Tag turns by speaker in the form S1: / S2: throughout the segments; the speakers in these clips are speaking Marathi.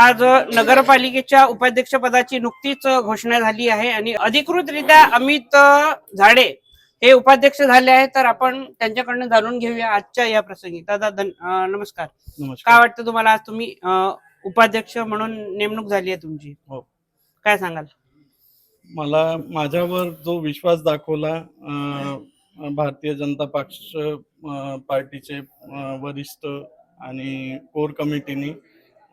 S1: आज नगरपालिकेच्या उपाध्यक्ष पदाची नुकतीच घोषणा झाली आहे आणि अधिकृतरित्या अमित झाडे हे उपाध्यक्ष झाले आहेत. तर आपण त्यांच्याकडनं जाणून घेऊया आजच्या या प्रसंगी. दादा धन नमस्कार. काय वाटतं तुम्हाला? आज तुम्ही उपाध्यक्ष म्हणून नेमणूक झाली आहे तुमची.
S2: हो.
S1: काय सांगाल?
S2: मला माझ्यावर जो विश्वास दाखवला भारतीय जनता पक्ष पार्टीचे वरिष्ठ आणि कोर कमिटीने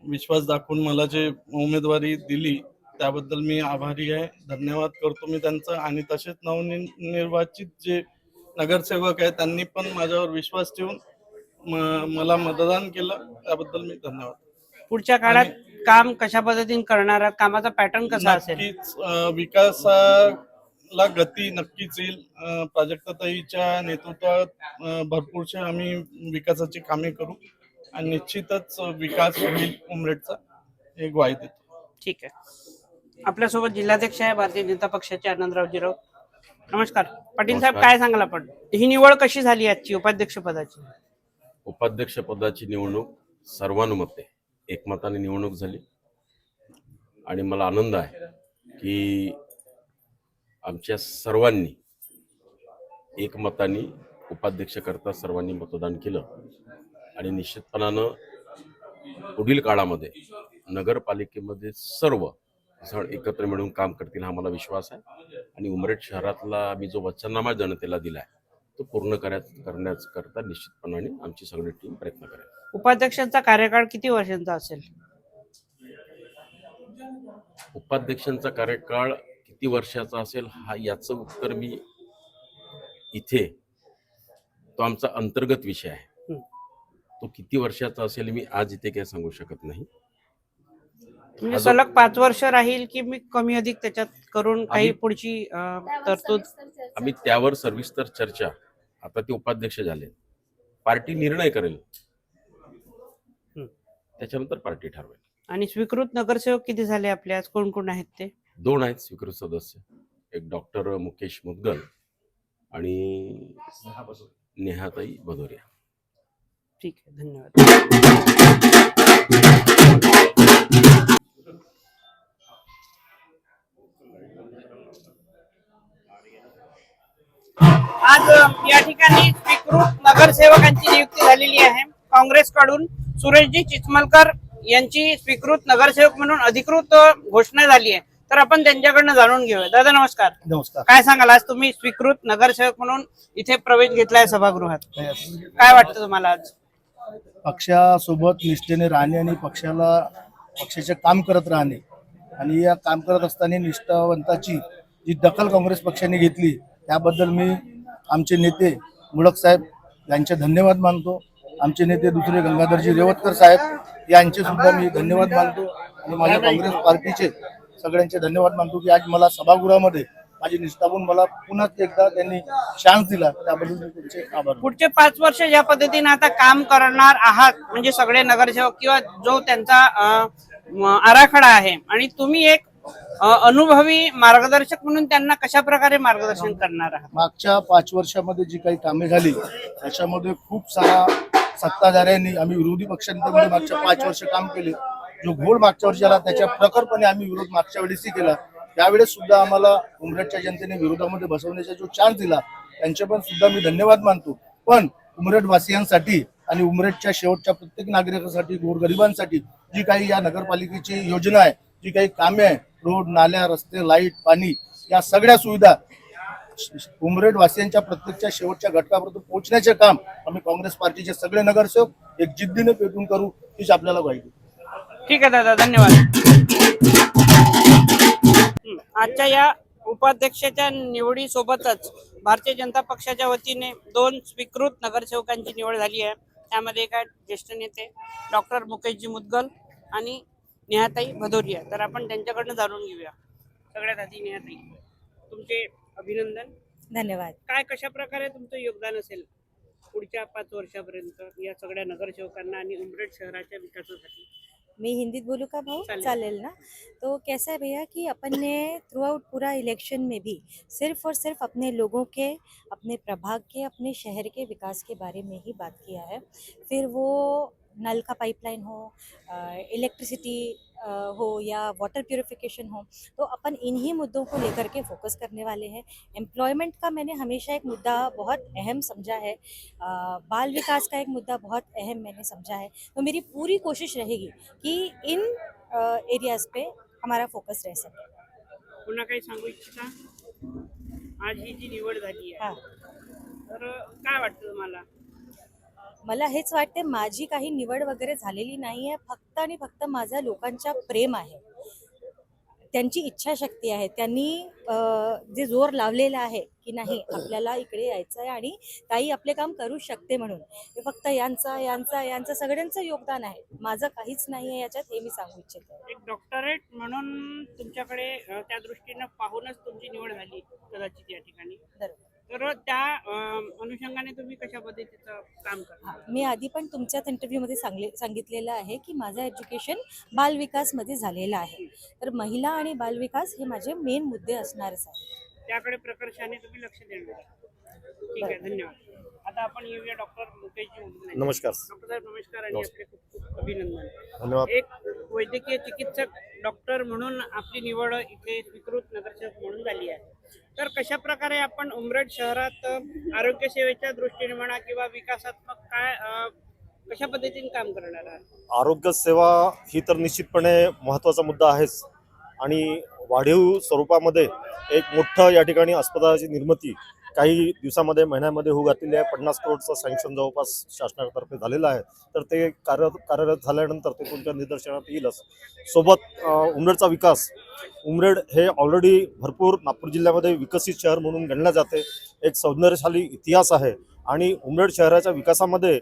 S2: विश्वास दाखवून मला जे उमेदवारी दिली त्याबद्दल मी आभारी आहे. धन्यवाद करतो मी त्यांचा आणि तसेच नवनिर्वाचित जे नगरसेवक आहेत त्यांनी पण माझ्यावर विश्वास ठेवून मला मतदान केलं त्याबद्दल मी धन्यवाद.
S1: पुढच्या काळात काम कशा पद्धतीने करणार आहात? कामाचा पॅटर्न कसा असेल?
S2: विकासाला गती नक्कीच येईल. प्राजक्ताताईच्या नेतृत्वात भरपूरशे आम्ही विकासाची कामे करू. आणि निश्चितच विकास होईल उमरेडचा हे ग्वाही देतो.
S1: ठीक आहे. आपल्यासोबत जिल्हाध्यक्ष आहे भारतीय जनता पक्षाचे आनंदरावजी राऊत. नमस्कार. पाटील साहेब. काय सांगाल आपण? ही निवड कशी झाली आजची उपाध्यक्ष पदाची?
S3: उपाध्यक्ष पदाची निवडणूक सर्वानुमते एकमताने निवडणूक झाली. आणि मला आनंद आहे की आमच्या सर्वांनी एकमताने उपाध्यक्ष करता सर्वांनी मतदान केलं. आणि निश्चितपणानं पुढील काळामध्ये नगरपालिकेमध्ये सर्व जण एकत्र मिळून काम करतील हा मला विश्वास आहे. आणि उमरेड शहरातला आम्ही जो वचननामा जनतेला दिला आहे तो पूर्ण करण्याकरता निश्चितपणाने आमची सगळी टीम प्रयत्न करेल.
S1: उपाध्यक्षांचा कार्यकाळ किती वर्षांचा असेल?
S3: उपाध्यक्षांचा कार्यकाळ किती वर्षाचा असेल हा याचं उत्तर मी इथे तो आमचा अंतर्गत विषय आहे. तो किती वर्षाचा असेल मी आज इथे काही सांगू शकत नाही.
S1: म्हणजे सलग पाच वर्ष राहील की मी कमी अधिक त्याच्यात करून काही
S3: आम्ही-
S1: पुढची अं, तरतूद?
S3: आम्ही त्यावर सविस्तर चर्चा. आता ते उपाध्यक्ष झाले. पार्टी निर्णय करेल.
S1: हं.
S3: त्याच्यानंतर पार्टी ठरवेल.
S1: आणि स्वीकृत नगरसेवक किती झाले आपल्या आज कोण कोण आहेत ते?
S3: दोन आहेत स्वीकृत सदस्य. एक डॉक्टर मुकेश मुदगल आणि नेहाताई भदोरिया.
S1: ठीक आहे धन्यवाद. आज या ठिकाणी स्वीकृत नगरसेवकांची नियुक्ती झालेली आहे. काँग्रेसकडून सुरेशजी चिचमलकर यांची स्वीकृत नगरसेवक म्हणून अधिकृत घोषणा झाली आहे. तर आपण त्यांच्याकडनं जाणून घेऊया. दादा नमस्कार.
S4: नमस्कार.
S1: काय सांगाल? आज तुम्ही स्वीकृत नगरसेवक म्हणून इथे प्रवेश घेतलाय सभागृहात. काय वाटतं तुम्हाला आज?
S4: पक्षासोबत निष्ठेने राहणे आणि पक्षाला पक्षाचे काम करत राहणे. आणि या काम करत असताना निष्ठावंताची जी दखल काँग्रेस पक्षाने घेतली त्याबद्दल मी आमचे नेते मुळक साहेब यांचे धन्यवाद मानतो. आमचे नेते दुसरे गंगाधरजी रेवतकर साहेब यांचे सुद्धा मी धन्यवाद मानतो. आणि माझ्या काँग्रेस पार्टीचे सगळ्यांचे धन्यवाद मानतो की आज मला सभागृहामध्ये माझी निष्ठावून मला पुन्हा एकदा त्यांनी चान्स दिला त्याबद्दल मी त्यांचे आभार.
S1: पुढचे पाच वर्ष ज्या पद्धतीने आता काम करणार आहात म्हणजे सगळे नगरसेवक किंवा जो त्यांचा आराखडा आहे आणि तुम्ही एक अनुभवी मार्गदर्शक म्हणून त्यांना कशा प्रकारे मार्गदर्शन करणार आहात?
S4: मागच्या पाच वर्षामध्ये जी काही कामे झाली त्याच्यामध्ये खूप सारा सत्ताधाऱ्यांनी आम्ही विरोधी पक्षांमध्ये मागच्या पाच वर्ष काम केले. जो घोळ मागच्या वर्षी आला त्याच्या प्रखरपणे आम्ही विरोध मागच्या वेळेसही केला. त्यावेळेस सुद्धा आम्हाला उमरेडच्या जनतेने विरोधामध्ये बसवण्याचा जो चान्स दिला त्यांचे पण सुद्धा मी धन्यवाद मानतो. पण उमरेडवासियांसाठी आणि उमरेडच्या शेवटच्या प्रत्येक नागरिकासाठी गोरगरिबांसाठी जी काही या नगरपालिकेची योजना आहे जी काही कामे आहे रोड नाल्या रस्ते लाइट पाणी या सगळ्या सुविधा उमरेडवासियांच्या प्रत्येकच्या शेवटच्या घटकापर्यंत पोहोचण्याचे काम आम्ही काँग्रेस पार्टीचे सगळे नगरसेवक एक जिद्दीने पेटून करू हीच आपल्याला पाहिजे
S1: ठीक आहे दादा धन्यवाद. आजच्या या उपाध्यक्षाच्या निवडी सोबतच भारतीय जनता पक्षाच्या वतीने दोन स्वीकृत नगरसेवकांची निवड झाली आहे. त्यामध्ये एक ज्येष्ठ नेते डॉक्टर मुकेशजी मुदगल आणि नेहाताई भदोरिया. तर आपण त्यांच्याकडनं जाणून घेऊया. सगळ्यात आधी नेहाताई तुमचे अभिनंदन.
S5: धन्यवाद.
S1: काय कशा प्रकारे तुमचं योगदान असेल पुढच्या पाच वर्षापर्यंत या सगळ्या नगरसेवकांना आणि उमरेड शहराच्या विकासासाठी?
S5: मैं हिंदी बोलूँ का भाव। चालेल। ना? तो कैसा है भैया कि अपन ने थ्रू आउट पूरा इलेक्शन में भी सिर्फ़ और सिर्फ़ अपने लोगों के अपने प्रभाग के अपने शहर के विकास के बारे में ही बात किया है। फिर वो नल का पाइपलाइन हो इलेक्ट्रिसिटी हो या वाटर प्योरिफिकेशन हो तो अपन इन्हीं मुद्दों को लेकर के फोकस करने वाले हैं। एम्प्लॉयमेंट का मैंने हमेशा एक मुद्दा बहुत अहम समझा है। बाल विकास का एक मुद्दा बहुत अहम मैंने समझा है। तो मेरी पूरी कोशिश रहेगी कि इन एरियाज़ पे हमारा फोकस रह सके।
S1: पुन्हा काही सांगू इच्छिता? आज ही जी निवड झाली आहे. तर काय वाटतं तुम्हाला?
S5: मला हेच वाटते माझी काही निवड वगैरे झालेली नाही आहे फक्त आणि फक्त माझा लोकांच्या प्रेम आहे. त्यांची इच्छाशक्ती आहे. त्यांनी जे जोर लावलेला आहे की नाही आपल्याला इकडे यायचं आहे आणि ताई आपले काम करू शकते म्हणून. हे फक्त यांचा यांचा यांचं सगळ्यांचं योगदान आहे. माझं काहीच नाही आहे याच्यात हे मी सांगू इच्छिते.
S1: एक डॉक्टरेट म्हणून तुमच्याकडे त्या दृष्टीनं पाहूनच तुमची निवड झाली कदाचित या ठिकाणी.
S5: बरोबर.
S1: तर त्या अनुषंगाने तुम्ही कशा पद्धतीचं काम करता?
S5: मी आधी पण तुमच्याच इंटरव्ह्यूमध्ये सांगले सांगितलेलं आहे की माझं एज्युकेशन बालविकासमध्ये झालेलं आहे. तर महिला आणि बालविकास हे माझे मेन मुद्दे असणारच आहे
S1: त्याकडे प्रकर्षाने तुम्ही लक्ष देणार. ठीक आहे धन्यवाद. आता आपण येऊया डॉक्टर मुकेशजी.
S6: नमस्कार.
S1: डॉक्टर साहेब नमस्कार आणि. आपले खूप खूप अभिनंदन.
S6: धन्यवाद.
S1: एक वैद्यकीय चिकित्सक डॉक्टर म्हणून आपली निवड इथे स्वीकृत नगरसेवक म्हणून झाली आहे. तर कशा प्रकारे आपण उमरेड शहरात आरोग्य सेवेच्या दृष्टीने म्हणा किंवा विकासात्मक काय कशा पद्धतीने काम करणार
S6: आरोग्य सेवा ही तर निश्चितपणे महत्त्वाचा मुद्दा आहेच. आणि वाढीव स्वरूपामध्ये एक मोठं या ठिकाणी अस्पतालाची निर्मिती काही दिवसामध्ये महिन्यामध्ये होऊ घातलेली आहे. पन्नास करोडचं सँक्शन जवळपास शासनातर्फे झालेलं आहे. तर ते कार्य कार्यरत झाल्यानंतर ते तुमच्या निदर्शनात येईलच. सोबत उमरेडचा विकास. उमरेड हे ऑलरेडी भरपूर नागपूर जिल्ह्यामध्ये विकसित शहर म्हणून गणले जाते. एक सौंदर्यशाली इतिहास आहे. आणि उमरेड शहराच्या विकासामध्ये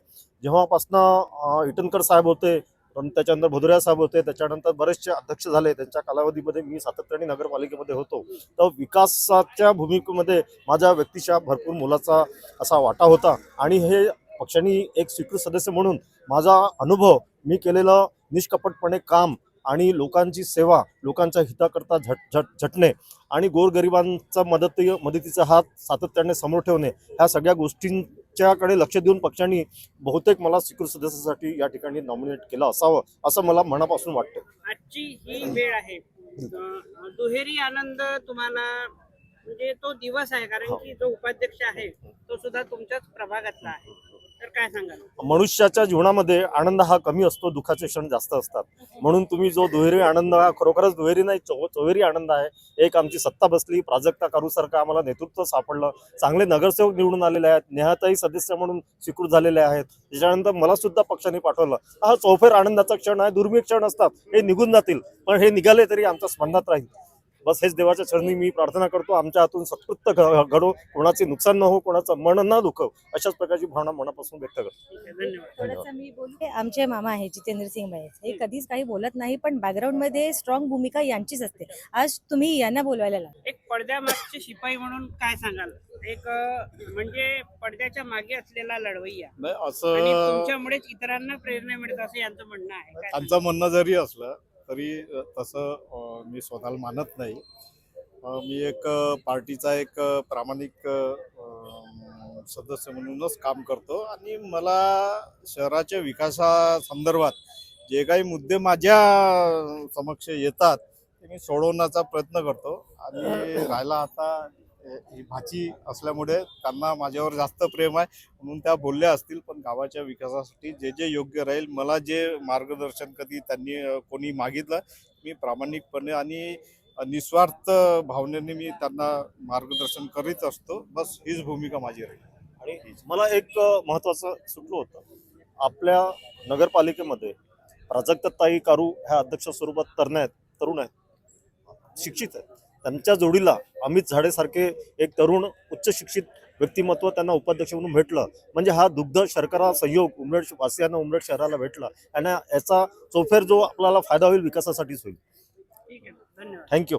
S6: जेव्हापासनं इटनकर साहेब होते पण त्याच्यानंतर भदुरिया साहेब होते त्याच्यानंतर बरेचसे अध्यक्ष झाले. त्यांच्या कालावधीमध्ये मी सातत्याने नगरपालिकेमध्ये होतो. तर विकासाच्या भूमिकेमध्ये माझ्या व्यक्तीच्या भरपूर मोलाचा असा वाटा होता. आणि हे पक्षांनी एक स्वीकृत सदस्य म्हणून माझा अनुभव मी केलेलं निष्कपटपणे काम आणि लोकांची सेवा लोकांच्या हिताकरता झट झट झटणे आणि गोरगरिबांचा मदती मदतीचा हात सातत्याने समोर ठेवणे ह्या सगळ्या गोष्टींच्याकडे लक्ष देऊन पक्षांनी बहुतेक मला स्वीकृत सदस्यासाठी या ठिकाणी नॉमिनेट केलं असावं असं मला मनापासून वाटतं.
S1: आजची ही वेळ आहे. दुहेरी आनंद तुम्हाला म्हणजे तो दिवस आहे कारण की जो उपाध्यक्ष आहे तो सुद्धा तुमच्याच प्रभागातला आहे. तर काय सांगाल?
S6: मनुष्याच्या जीवनामध्ये आनंद हा कमी असतो दुःखाचे क्षण जास्त असतात. म्हणून तुम्ही जो दुहेरी आनंद हा खरोखरच दुहेरी नाही चौ चौहेरी आनंद आहे. एक आमची सत्ता बसली प्राजक्ता करूसारखं आम्हाला नेतृत्व सापडलं. चांगले नगरसेवक निवडून आलेले आहेत नेहाताही सदस्य म्हणून स्वीकृत झालेले आहेत. त्याच्यानंतर मला सुद्धा पक्षाने पाठवलं. हा चौफेर आनंदाचा क्षण आहे दुर्मिळ क्षण असतात हे निघून जातील. पण हे निघाले तरी आमच्या स्मरणात राहील. बस हेच देवाच्या चरणी मी प्रार्थना करतो. आमच्या हातून सकृत्य घ- घडो. कोणाचे नुकसान न हो कोणाचं मन न दुखव अशाच प्रकारची भावना मनापासून व्यक्त करतो.
S5: आमचे मामा आहे जितेंद्र सिंग महेश हे कधीच काही बोलत नाही पण background मध्ये स्ट्रॉंग भूमिका यांचीच असते. आज तुम्ही यांना बोलवायला लागला.
S1: एक पडद्यामागचे शिपाई म्हणून काय सांगाल? एक म्हणजे पडद्याच्या मागे असलेला लढवय्या.
S7: असं
S1: तुमच्यामुळेच इतरांना प्रेरणा मिळत असं यांचं म्हणणं आहे.
S7: त्यांचं म्हणणं जरी असलं तरी तसं मी स्वतःला मानत नाही. मी एक पार्टीचा एक प्रामाणिक सदस्य म्हणूनच काम करतो. आणि मला शहराच्या विकासासंदर्भात जे काही मुद्दे माझ्या समक्ष येतात ते मी सोडवण्याचा प्रयत्न करतो. आणि राहिला आता ही भाची असल्यामुळे त्यांना माझ्यावर जास्त प्रेम आहे. म्हणून त्या बोलल्या असतील पण गावाच्या विकासासाठी जे जे योग्य राहील मला जे मार्गदर्शन कधी त्यांनी कोणी मागितलं मी प्रामाणिकपणे आणि निस्वार्थ भावनेने मी त्यांना मार्गदर्शन करीत असतो. बस हीच भूमिका माझी राहील.
S6: आणि मला एक महत्वाचं महत्त्वाचं होतं. आपल्या नगरपालिकेमध्ये प्राजक्तताई कारू ह्या अध्यक्ष स्वरूपात तरुण आहेत तरुण आहेत शिक्षित आहेत. त्यांच्या जोडीला अमित झाडेसारखे एक तरुण उच्च शिक्षित व्यक्तिमत्व त्यांना उपाध्यक्ष म्हणून भेटलं. म्हणजे हा दुग्ध शर्करा सहयोग उमरेड वासियांना उमरेड शहराला भेटला. आणि याचा चौफेर जो आपल्याला फायदा होईल विकासासाठीच होईल.
S1: ठीक आहे. धन्यवाद.
S6: थँक्यू